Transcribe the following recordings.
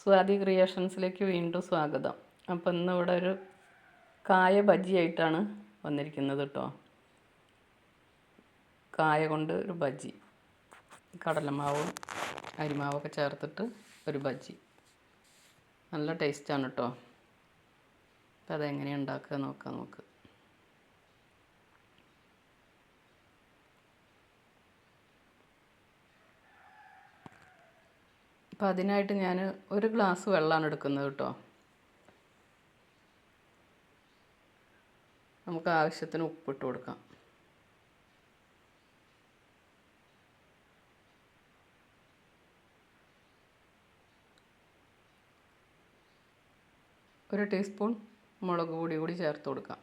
സ്വാതി ക്രിയേഷൻസിലേക്ക് വീണ്ടും സ്വാഗതം. അപ്പം ഇന്ന് ഇവിടെ ഒരു കായ ആയിട്ടാണ് വന്നിരിക്കുന്നത് കേട്ടോ കായ കൊണ്ട് ഒരു ബജി. കടലമാവും അരിമാവൊക്കെ ചേർത്തിട്ട് ഒരു ബജി. നല്ല ടേസ്റ്റാണ് കേട്ടോ അപ്പം അതെങ്ങനെയാണ് ഉണ്ടാക്കുക നോക്കാം നമുക്ക്. അപ്പം അതിനായിട്ട് ഞാൻ ഒരു ഗ്ലാസ് വെള്ളമാണ് എടുക്കുന്നത് കേട്ടോ. നമുക്ക് ആവശ്യത്തിന് ഉപ്പിട്ട് കൊടുക്കാം. ഒരു ടീസ്പൂൺ മുളക് പൊടി കൂടി ചേർത്ത് കൊടുക്കാം.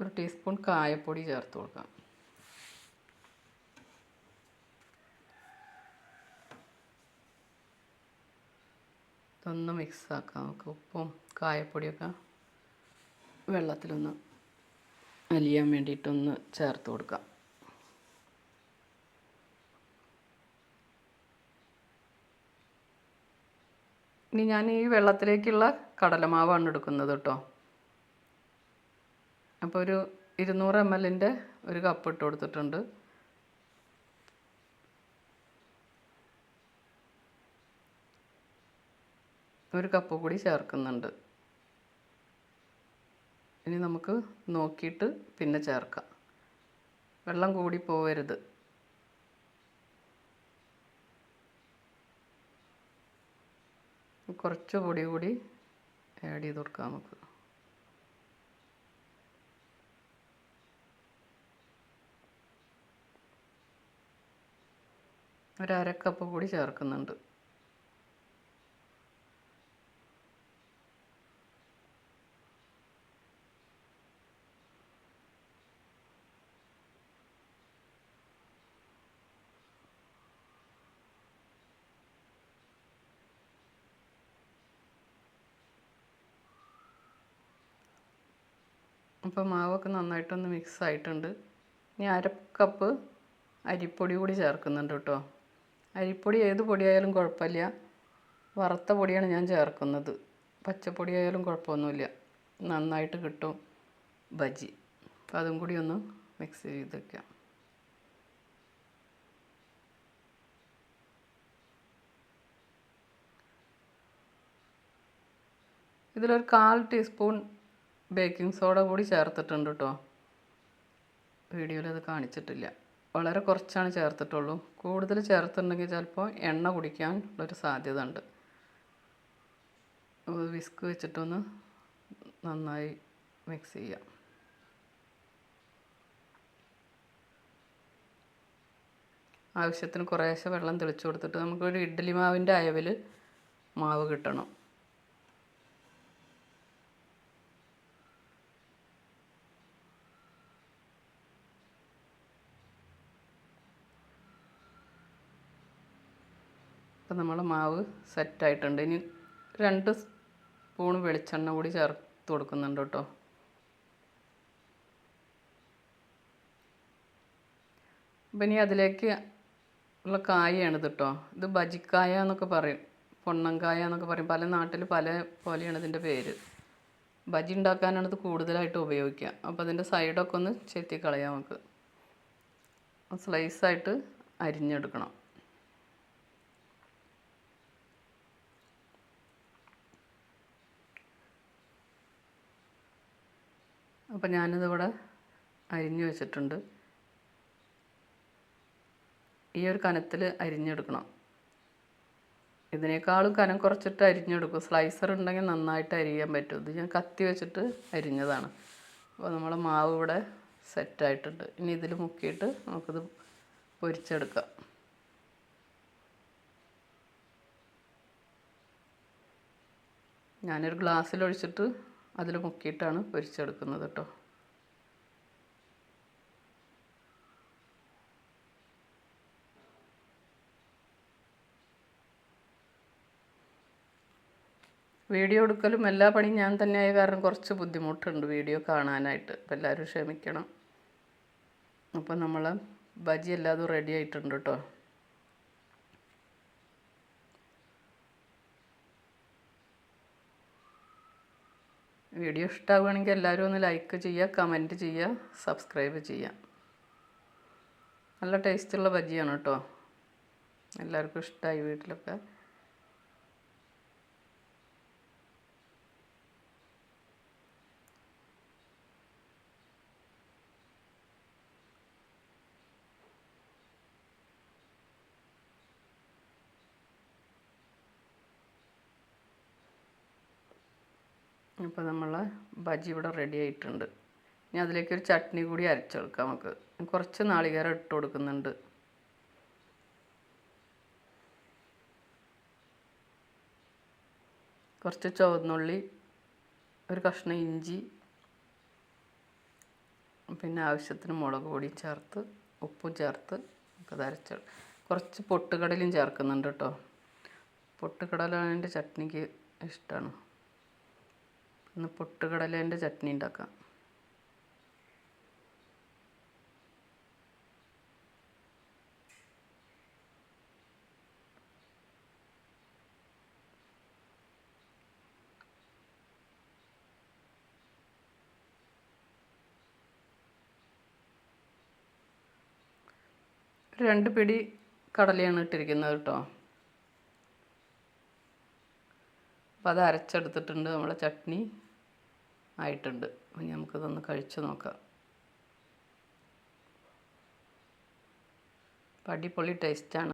ഒരു ടീസ്പൂൺ കായപ്പൊടി ചേർത്ത് കൊടുക്കാം. ഇതൊന്ന് മിക്സ് ആക്കാം. നമുക്ക് ഉപ്പും കായപ്പൊടിയൊക്കെ വെള്ളത്തിലൊന്ന് അലിയാൻ വേണ്ടിയിട്ടൊന്ന് ചേർത്ത് കൊടുക്കാം. ഇനി ഞാൻ ഈ വെള്ളത്തിലേക്കുള്ള കടലമാവാണ് എടുക്കുന്നത് കേട്ടോ. അപ്പോൾ ഒരു ഇരുന്നൂറ് എം എല്ലിന്റെ ഒരു കപ്പ് ഇട്ട് കൊടുത്തിട്ടുണ്ട്. ഒരു കപ്പ് കൂടി ചേർക്കുന്നുണ്ട്. ഇനി നമുക്ക് നോക്കിയിട്ട് പിന്നെ ചേർക്കാം. വെള്ളം കൂടി പോവരുത്. കുറച്ച് പൊടി കൂടി ആഡ് ചെയ്ത് കൊടുക്കാം നമുക്ക്. ഒരു അരക്കപ്പ് കൂടി ചേർക്കുന്നുണ്ട്. അപ്പോൾ മാവൊക്കെ നന്നായിട്ടൊന്ന് മിക്സ് ആയിട്ടുണ്ട്. ഇനി അര കപ്പ് അരിപ്പൊടി കൂടി ചേർക്കുന്നുണ്ട് കേട്ടോ. അരിപ്പൊടി ഏത് പൊടിയായാലും കുഴപ്പമില്ല. വറുത്ത പൊടിയാണ് ഞാൻ ചേർക്കുന്നത്. പച്ചപ്പൊടിയായാലും കുഴപ്പമൊന്നുമില്ല. നന്നായിട്ട് കിട്ടും ബജി. അപ്പം അതും കൂടി ഒന്ന് മിക്സ് ചെയ്ത് വയ്ക്കാം ഇതിലൊരു കാൽ ടീസ്പൂൺ ബേക്കിംഗ് സോഡ കൂടി ചേർത്തിട്ടുണ്ട് കേട്ടോ വീഡിയോയിൽ അത് കാണിച്ചിട്ടില്ല. വളരെ കുറച്ചാണ് ചേർത്തിട്ടുള്ളൂ. കൂടുതൽ ചേർത്തിട്ടുണ്ടെങ്കിൽ ചിലപ്പോൾ എണ്ണ കുടിക്കാൻ ഉള്ളൊരു സാധ്യത ഉണ്ട് വിസ്ക് വെച്ചിട്ടൊന്ന് നന്നായി മിക്സ് ചെയ്യാം. ആവശ്യത്തിന് കുറേശ്ശെ വെള്ളം തെളിച്ചു കൊടുത്തിട്ട് നമുക്കൊരു ഇഡ്ഡലി മാവിന്റെ അയവിൽ മാവ് കിട്ടണം. ഇപ്പം നമ്മളെ മാവ് സെറ്റായിട്ടുണ്ട്. ഇനി രണ്ട് സ്പൂൺ വെളിച്ചെണ്ണ കൂടി ചേർത്ത് കൊടുക്കുന്നുണ്ട് കേട്ടോ. അപ്പം ഇനി അതിലേക്ക് ഉള്ള കായയാണ് ഇത് കേട്ടോ. ഇത് ബജിക്കായ എന്നൊക്കെ പറയും. പൊണ്ണങ്കായ എന്നൊക്കെ പറയും. പല നാട്ടിൽ പല പോലെയാണ് ഇതിന്റെ പേര്. ബജി ഉണ്ടാക്കാനാണ് ഇത് കൂടുതലായിട്ട് ഉപയോഗിക്കുക. അപ്പോൾ അതിന്റെ സൈഡൊക്കെ ഒന്ന് ചെത്തി കളയാം നമുക്ക്. സ്ലൈസായിട്ട് അരിഞ്ഞെടുക്കണം. അപ്പോൾ ഞാനിതിവിടെ അരിഞ്ഞു വെച്ചിട്ടുണ്ട്. ഈ ഒരു കനത്തിൽ അരിഞ്ഞെടുക്കണം. ഇതിനേക്കാളും കനം കുറച്ചിട്ട് അരിഞ്ഞെടുക്കും. സ്ലൈസർ ഉണ്ടെങ്കിൽ നന്നായിട്ട് അരിയാൻ പറ്റും. ഇത് ഞാൻ കത്തി വെച്ചിട്ട് അരിഞ്ഞതാണ്. അപ്പോൾ നമ്മൾ മാവ് ഇവിടെ സെറ്റായിട്ടുണ്ട് ഇനി ഇതിൽ മുക്കിയിട്ട് നമുക്കിത് പൊരിച്ചെടുക്കാം. ഞാനൊരു ഗ്ലാസ്സിൽ ഒഴിച്ചിട്ട് അതിൽ മുക്കിയിട്ടാണ് പൊരിച്ചെടുക്കുന്നത് കേട്ടോ. വീഡിയോ എടുക്കലും എല്ലാ പണിയും ഞാൻ തന്നെയായ കാരണം കുറച്ച് ബുദ്ധിമുട്ടുണ്ട് വീഡിയോ കാണാനായിട്ട്. അപ്പോൾ എല്ലാവരും ക്ഷമിക്കണം. അപ്പോൾ നമ്മൾ ബജി എല്ലാതും റെഡി ആയിട്ടുണ്ട് കേട്ടോ. വീഡിയോ ഇഷ്ടമാവുകയാണെങ്കിൽ എല്ലാവരും ഒന്ന് ലൈക്ക് ചെയ്യുക കമന്റ് ചെയ്യുക സബ്സ്ക്രൈബ് ചെയ്യുക. നല്ല ടേസ്റ്റുള്ള ബജിയാണ് കേട്ടോ. എല്ലാവർക്കും ഇഷ്ടമായി വീട്ടിലൊക്കെ. അപ്പോൾ നമ്മൾ ബജി ഇവിടെ റെഡി ആയിട്ടുണ്ട്. ഇനി അതിലേക്ക് ഒരു ചട്നി കൂടി അരച്ചെടുക്കാം നമുക്ക്. കുറച്ച് നാളികേരം ഇട്ട് കൊടുക്കുന്നുണ്ട്. കുറച്ച് ചുവന്നുള്ളി ഒരു കഷ്ണം ഇഞ്ചി പിന്നെ ആവശ്യത്തിന് മുളക് പൊടി ചേർത്ത് ഉപ്പും ചേർത്ത് നമുക്കത് അരച്ച കുറച്ച് പൊട്ടുകടലയും ചേർക്കുന്നുണ്ട് കേട്ടോ. പൊട്ടുകടല എന്റെ ചട്നിക്ക് ഇഷ്ടമാണ്. ഇന്ന് പൊട്ടുകടലേന്റെ ചട്നി ഉണ്ടാക്കാം. രണ്ട് പിടി കടലയാണ് ഇട്ടിരിക്കുന്നത് കേട്ടോ. അപ്പോൾ അത് അരച്ചെടുത്തിട്ടുണ്ട് നമ്മളെ ചട്നി ആയിട്ടുണ്ട്. അപ്പം നമുക്കിതൊന്ന് കഴിച്ച് നോക്കാം. അപ്പം അടിപൊളി ടേസ്റ്റാണ്